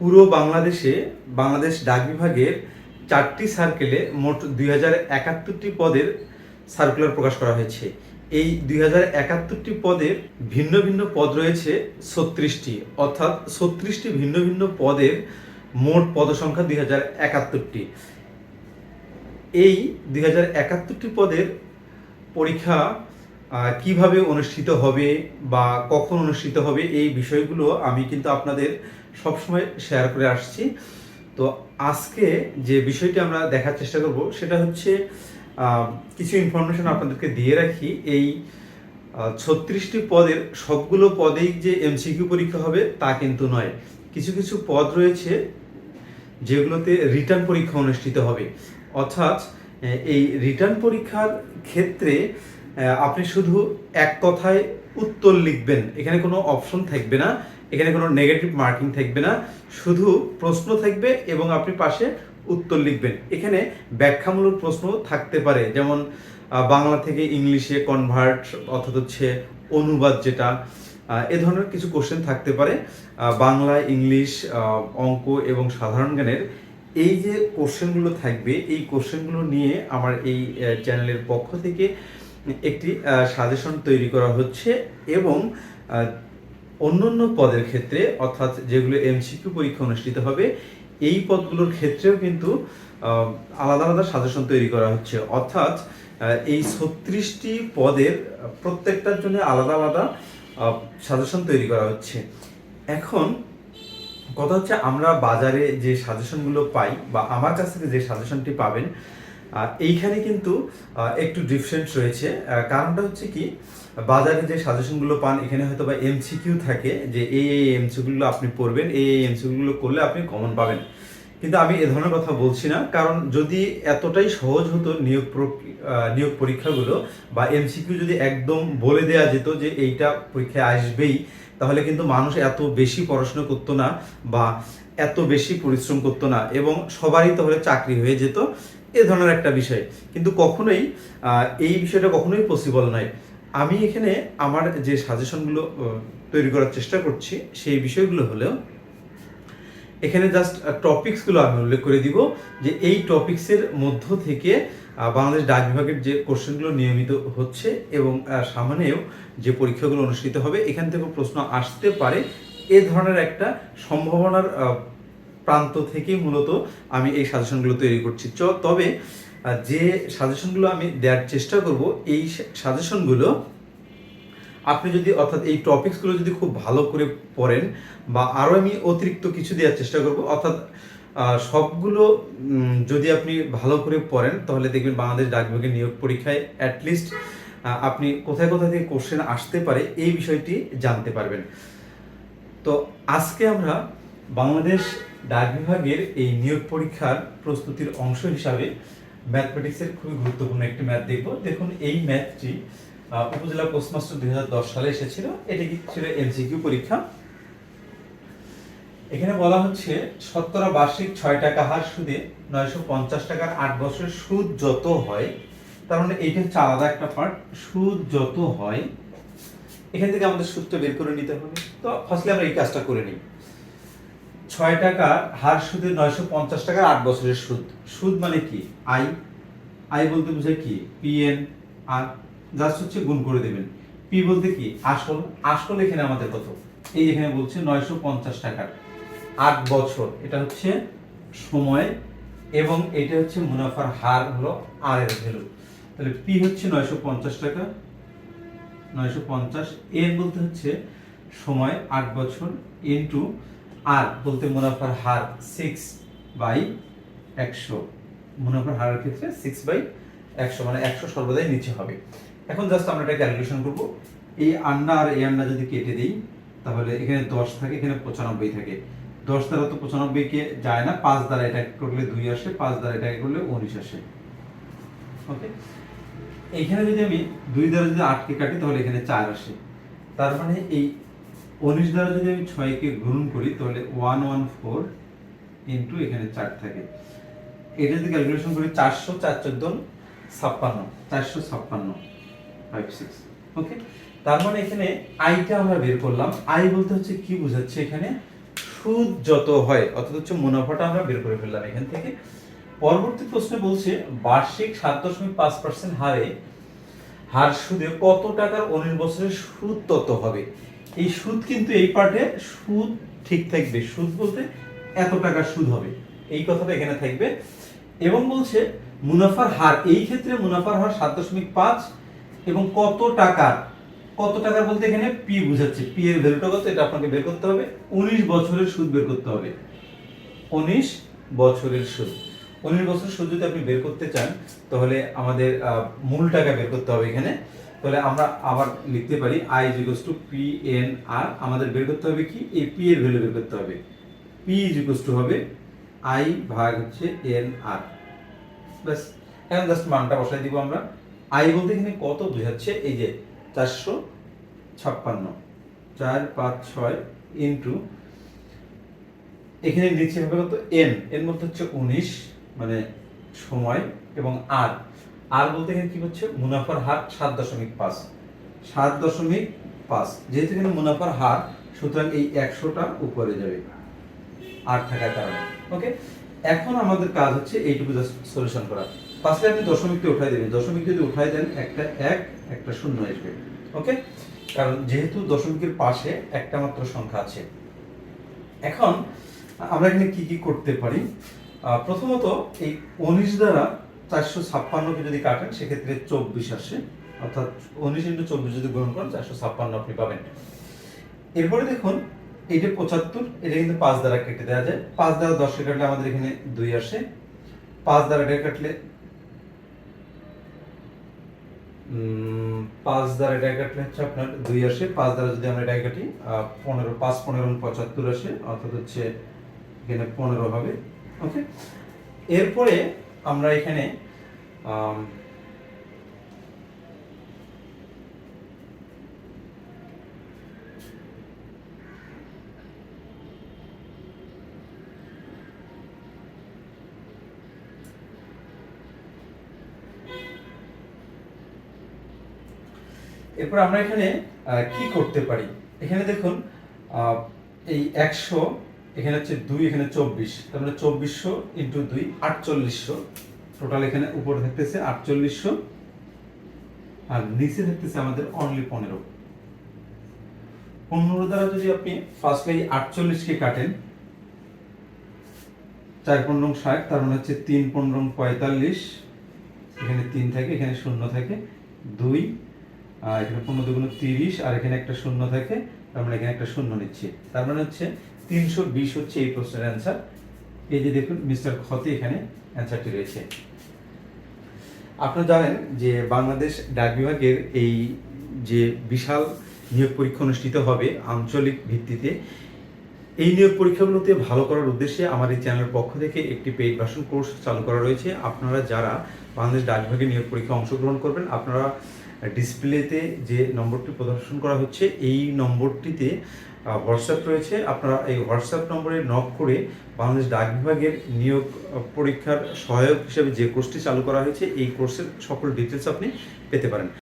পুরো বাংলাদেশে, বাংলাদেশ ডাক বিভাগের চারটি সার্কেলে মোট দুই হাজার একাত্তরটি পদের সার্কুলার প্রকাশ করা হয়েছে। এই দুই হাজার একাত্তরটি পদের ভিন্ন ভিন্ন পদ রয়েছে ছত্রিশটি। অর্থাৎ ছত্রিশটি ভিন্ন ভিন্ন পদের মোট পদসংখ্যা দুই হাজার একাত্তরটি। এই দুই হাজার একাত্তরটি পদের পরীক্ষা কীভাবে অনুষ্ঠিত হবে বা কখন অনুষ্ঠিত হবে এই বিষয়গুলো আমি কিন্তু আপনাদের সবসময় শেয়ার করে আসছি। তো আজকে যে বিষয়টি আমরা দেখার চেষ্টা করব, সেটা হচ্ছে কিছু ইনফরমেশন আপনাদেরকে দিয়ে রাখি। এই ছত্রিশটি পদের সবগুলো পদেই যে এমসিকিউ পরীক্ষা হবে তা কিন্তু নয়। কিছু কিছু পদ রয়েছে যেগুলোতে রিটার্ন পরীক্ষা অনুষ্ঠিত হবে। অর্থাৎ এই রিটার্ন পরীক্ষার ক্ষেত্রে আপনি শুধু এক কথায় উত্তর লিখবেন। এখানে কোনো অপশন থাকবে না। এখানে কোনো নেগেটিভ মার্কিং থাকবে না। শুধু প্রশ্ন থাকবে এবং আপনি পাশে উত্তর লিখবেন। এখানে ব্যাখ্যামূলক প্রশ্ন থাকতে পারে, যেমন বাংলা থেকে ইংলিশে কনভার্ট অর্থাৎ হচ্ছে অনুবাদ যেটা এ ধরনের কিছু কোশ্চেন থাকতে পারে। বাংলা, ইংলিশ অঙ্ক এবং সাধারণ জ্ঞানের এই যে কোশ্চেনগুলো থাকবে, এই কোশ্চেনগুলো নিয়ে আমার এই চ্যানেলের পক্ষ থেকে একটি সাজেশন তৈরি করা হচ্ছে এবং অন্যান্য পদের ক্ষেত্রে, অর্থাৎ যেগুলো এমসিকিউ পরীক্ষা অনুষ্ঠিত হবে, এই পদগুলোর ক্ষেত্রেও কিন্তু আলাদা আলাদা সাজেশন তৈরি করা হচ্ছে। অর্থাৎ এই ছত্রিশটি পদের প্রত্যেকটার জন্য আলাদা আলাদা সাজেশন তৈরি করা হচ্ছে। এখন, কথা হচ্ছে আমরা বাজারে যে সাজেশনগুলো পাই বা আমার কাছ থেকে যে সাজেশনটি পাবেন এইখানে কিন্তু একটু ডিফারেন্স রয়েছে। কারণটা হচ্ছে কি, বাজারে যে সাজেশনগুলো পান, এখানে হয়তো বা এমসিকিউ থাকে যে এই এই এমসিকিউগুলো আপনি পড়বেন, এই এই এমসিকিউগুলো করলে আপনি কমন পাবেন। কিন্তু আমি এ ধরনের কথা বলছি না, কারণ যদি এতটাই সহজ হতো নিয়োগ নিয়োগ পরীক্ষাগুলো বা এমসিকিউ যদি একদম বলে দেওয়া যেত যে এইটা পরীক্ষায় আসবেই, তাহলে কিন্তু মানুষ এত বেশি পড়াশোনা করতো না বা এত বেশি পরিশ্রম করতো না এবং সবারই তাহলে চাকরি হয়ে যেত। এ ধরনের একটা বিষয়। কিন্তু কখনোই এই বিষয়টা কখনোই পসিবল নয়। আমি এখানে আমার যে সাজেশনগুলো তৈরি করার চেষ্টা করছি, সেই বিষয়গুলো হলেও, এখানে জাস্ট টপিকসগুলো আমি উল্লেখ করে দিব যে এই টপিকসের মধ্য থেকে বাংলাদেশ ডাক বিভাগের যে কোশ্চেনগুলো নিয়মিত হচ্ছে এবং সামনেও যে পরীক্ষাগুলো অনুষ্ঠিত হবে, এখান থেকে প্রশ্ন আসতে পারে। এ ধরনের একটা সম্ভাবনার প্রান্ত থেকেই মূলত আমি এই সাজেশনগুলো তৈরি করছি। চ- তবে যে সাজেশনগুলো আমি দেওয়ার চেষ্টা করব, এই সাজেশনগুলো আপনি যদি, অর্থাৎ এই টপিকসগুলো যদি খুব ভালো করে পড়েন বা আরও আমি অতিরিক্ত কিছু দেওয়ার চেষ্টা করব, অর্থাৎ সবগুলো যদি আপনি ভালো করে পড়েন, তাহলে দেখবেন বাংলাদেশ ডাক বিভাগের নিয়োগ পরীক্ষায় অ্যাটলিস্ট আপনি কোথায় কোথায় থেকে কোশ্চেন আসতে পারে, এই বিষয়টি জানতে পারবেন। তো আজকে আমরা বাংলাদেশ ডাক বিভাগের এই নিয়োগ পরীক্ষার প্রস্তুতির অংশ হিসাবে ম্যাথমেটিক্সের খুবই গুরুত্বপূর্ণ একটি ম্যাথ দেখব। দেখুন, এই ম্যাথটি উপজেলা পোস্টমাস্টার দুই সালে এসেছিল। এটি কি ছিল এমসিকিউ পরীক্ষা? এখানে বলা হচ্ছে শতকরা বার্ষিক ছয় টাকা হার সুদে নয়শো পঞ্চাশ টাকার আট বছরের সুদ যত হয়, তার মানে এইটা হচ্ছে আলাদা একটা পার্ট, সুদ যত হয়, এখান থেকে আমাদের সুদটা বের করে নিতে হবে। তো ফার্স্টলি আমরা এই কাজটা করে নিই। ছয় টাকা হার সুদে নয়শো পঞ্চাশ টাকার আট বছরের সুদ। সুদ মানে কি? আই আই বলতে বোঝায় কি? পি এন আর জাস্ট হচ্ছে গুণ করে দেবেন। পি বলতে কি? আসল। আসল এখানে আমাদের কত? এই এখানে বলছে নয়শো পঞ্চাশ টাকার আট বছর। এটা হচ্ছে সময় এবং এটা হচ্ছে মুনাফার হার হলো আর এর ভ্যালু। তাহলে পি হচ্ছে নয়শো পঞ্চাশ টাকা। নয়শো পঞ্চাশ। এন বলতে হচ্ছে সময়, আট বছর। ইন্টু আর বলতে মুনাফার হার সিক্স বাই একশো। মুনাফার হারের ক্ষেত্রে সিক্স বাই একশো মানে একশো সর্বদাই নিচে হবে। এখন জাস্ট আমরা এটা ক্যালকুলেশন করব। এই আন্না আর এই আন্না যদি কেটে দিই, তাহলে এখানে দশ থাকে, এখানে পঁচানব্বই থাকে। দশ দ্বারা তো পঁচানব্বইকে যায় না, পাঁচ দ্বারা এটা করলে দুই আসে, পাঁচ দ্বারা এটা করলে উনিশ আসে। ওকে এইখানে যদি আমি দুই দ্বারা যদি আটকে কাটি, তাহলে এখানে চার আসে। তার মানে এই উনিশ দ্বারা যদি আমি ছয়কে গুণন করি, তাহলে ওয়ান ওয়ান ফোর ইন্টু এখানে চার থাকে। এটা যদি ক্যালকুলেশন করি, চারশো চার চোদ্দ ছাপ্পান্ন, চারশো ছাপ্পান্ন ফাইভ সিক্স ওকে তার মানে এখানে আইটা আমরা বের করলাম। আই বলতে হচ্ছে কি বোঝাচ্ছে এখানে? সুদ যত হয়, অর্থাৎ হচ্ছে মুনাফাটা আমরা বের করে ফেললাম এখান থেকে। পরবর্তী প্রশ্নে বলছে, বার্ষিক সাত দশমিক পাঁচ পার্সেন্ট হারে, হার সুদে কত টাকার উনিশ বছরের সুদ তত হবে? এই সুদ কিন্তু এই পার্টে সুদ ঠিক থাকবে। সুদ বলতে এত টাকার সুদ হবে। এই কথাটা এখানে থাকবে। এবং বলছে মুনাফার হার, এই ক্ষেত্রে মুনাফার হার সাত দশমিক পাঁচ এবং কত টাকার কত টাকার বলতে এখানে পি বুঝাচ্ছে। পি এর ভ্যালুটা কত? এটা আপনাকে বের করতে হবে। উনিশ বছরের সুদ বের করতে হবে। উনিশ বছরের সুদ। উনিশ বছরের সুদ যদি আপনি বের করতে চান, তাহলে আমাদের মূল টাকা বের করতে হবে এখানে। তাহলে আমরা আবার লিখতে পারি আই ইজিকোস টু পি এন আর আমাদের বের করতে হবে কি? এই পি এর ভ্যালু বের করতে হবে। পি ইজিকোস টু হবে আই ভাগ হচ্ছে এন আর ব্যাস, এখন জাস্ট মানটা বসাই দিব আমরা। আই বলতে এখানে কত বোঝাচ্ছে? এই যে চারশো ছাপ্পান্ন। চার, পাঁচ, ছয় ইন্টু এখানে নিচে হবে কত? এন এর মধ্যে হচ্ছে উনিশ মানে সময়, এবং আর আর বলতে গেলে কি হচ্ছে? মুনাফার হার সাত দশমিক পাঁচ। সাত দশমিক পাঁচ। যেহেতু এখানে মুনাফার হার, সুতরাং এই একশোটা উপরে যাবে। আর থাকার কারণে। ওকে? এখন আমাদের কাজ হচ্ছে এইটুকু জাস্ট সলিউশন করা ফার্স্টে আপনি দশমিকটা উঠাই দেবেন। দশমিক যদি উঠাই দেন, একটা এক, একটা শূন্য আসবে। ওকে? কারণ যেহেতু দশমিকের পাশে একটা মাত্র সংখ্যা আছে। এখন আমরা এখানে কি কি করতে পারি? প্রথমত এই উনিশ দ্বারা চারশো ছাপ্পান্নকে যদি কাটেন, সেক্ষেত্রে চব্বিশ আসে। অর্থাৎ উনিশ ইন্টু চব্বিশ যদি গ্রহণ করেন, চারশো ছাপ্পান্ন আপনি পাবেন। এরপরে দেখুন, এই যে পঁচাত্তর, এটা কিন্তু পাঁচ দ্বারা কেটে দেওয়া যায়। পাঁচ দ্বারা দশে কাটলে আমাদের এখানে দুই আসে। পাঁচ দ্বারা এটা কাটলে পাঁচ দ্বারা এটা কাটলে হচ্ছে আপনার দুই আসে। পাঁচ দ্বারা যদি আমরা এটা কাটি পনেরো, পাঁচ, পনেরো পঁচাত্তর আসে, অর্থাৎ হচ্ছে এখানে পনেরো হবে। ওকে এরপরে আমরা এখানে এরপর আমরা এখানে কি করতে পারি? এখানে দেখুন এই একশো এখানে হচ্ছে দুই, এখানে চব্বিশ। তার মানে চব্বিশশো ইন্টু দুই, আটচল্লিশশো। টোটাল এখানে উপরে থাকতেছে আটচল্লিশশো। আর নিচে থাকতেছে আমাদের অনলি পনেরো। পনেরো দ্বারা যদি আপনি ফার্স্টে এই আটচল্লিশকে কাটেন, চার পনেরো ষাট, তার মানে হচ্ছে তিন পনেরো পঁয়তাল্লিশ। এখানে তিন থাকে, এখানে শূন্য থাকে। দুই আর এখানে পনেরো দুগুণ তিরিশ, আর এখানে একটা শূন্য থাকে। তার মানে এখানে একটা শূন্য নিচ্ছি। তার মানে হচ্ছে তিনশো বিশ হচ্ছে এই প্রশ্নের অ্যান্সার এই যে দেখুন, মিস্টার খতে এখানে অ্যান্সারটি রয়েছে। আপনারা জানেন যে বাংলাদেশ ডাক বিভাগের এই যে বিশাল নিয়োগ পরীক্ষা অনুষ্ঠিত হবে আঞ্চলিক ভিত্তিতে, এই নিয়োগ পরীক্ষাগুলোতে ভালো করার উদ্দেশ্যে আমার এই চ্যানেলের পক্ষ থেকে একটি পেইড ভার্সন কোর্স চালু করা রয়েছে। আপনারা যারা বাংলাদেশ ডাক বিভাগে নিয়োগ পরীক্ষা অংশগ্রহণ করবেন, আপনারা ডিসপ্লেতে যে নম্বরটি প্রদর্শন করা হচ্ছে, এই নম্বরটিতে হোয়াটসঅ্যাপ রয়েছে। আপনারা এই হোয়াটসঅ্যাপ নম্বরে নক করে বাংলাদেশ ডাক বিভাগের নিয়োগ পরীক্ষার সহায়ক হিসেবে যে কোর্সটি চালু করা হয়েছে, এই কোর্সের সকল ডিটেলস আপনি পেতে পারেন।